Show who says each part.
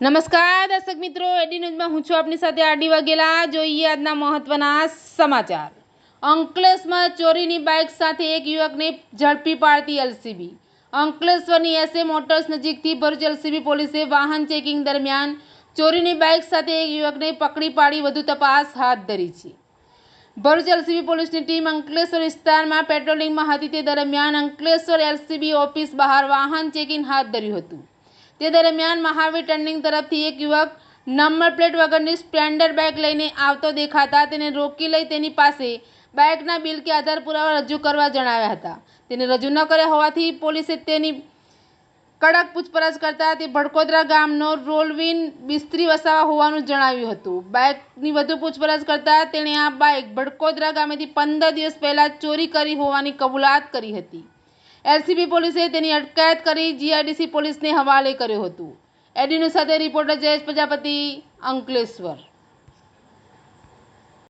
Speaker 1: નમસ્કાર, દર્શક મિત્રો. એડી ન્યૂઝમાં હું છું આપની સાથે આડી વાગેલા જોઈએ આજના મહત્વના સમાચાર. અંકલેશ્વરમાં ચોરીની બાઇક સાથે એક યુવકને ઝડપી પાડતી એલસીબી. અંકલેશ્વરની એસએ મોટર્સ નજીકથી ભરૂચ એલસીબી પોલીસે વાહન ચેકિંગ દરમિયાન ચોરીની બાઇક સાથે એક યુવકને પકડી પાડી વધુ તપાસ હાથ ધરી છે. ભરૂચ એલસીબી પોલીસની ટીમ અંકલેશ્વર વિસ્તારમાં પેટ્રોલિંગમાં હતી. તે દરમિયાન અંકલેશ્વર એલસીબી ઓફિસ બહાર વાહન ચેકિંગ હાથ ધર્યું હતું. તે દરમિયાન મહાવીર ટર્નિંગ તરફથી એક યુવક નંબર પ્લેટ વગરની સ્પ્લેન્ડર બાઇક લઈને આવતો દેખાતા તેને રોકી લઈ તેની પાસે બાઇકના બિલ કે આધાર પુરાવા રજૂ કરવા જણાવ્યા હતા. તેને રજૂ ન કર્યા હોવાથી પોલીસે તેની કડક પૂછપરછ કરતા તે ભડકોદરા ગામનો રોલવિન બિસ્ત્રી વસાવા હોવાનું જણાવ્યું હતું. બાઇકની વધુ પૂછપરછ કરતા તેણે આ બાઇક ભડકોદરા ગામેથી પંદર દિવસ પહેલાં ચોરી કરી હોવાની કબૂલાત કરી હતી. એલસીબી પોલીસે તેની અટકાયત કરી જીઆઈડીસી પોલીસને હવાલે કર્યું હતું. એડીનું સાથે રિપોર્ટર જયેશ પ્રજાપતિ, અંકલેશ્વર.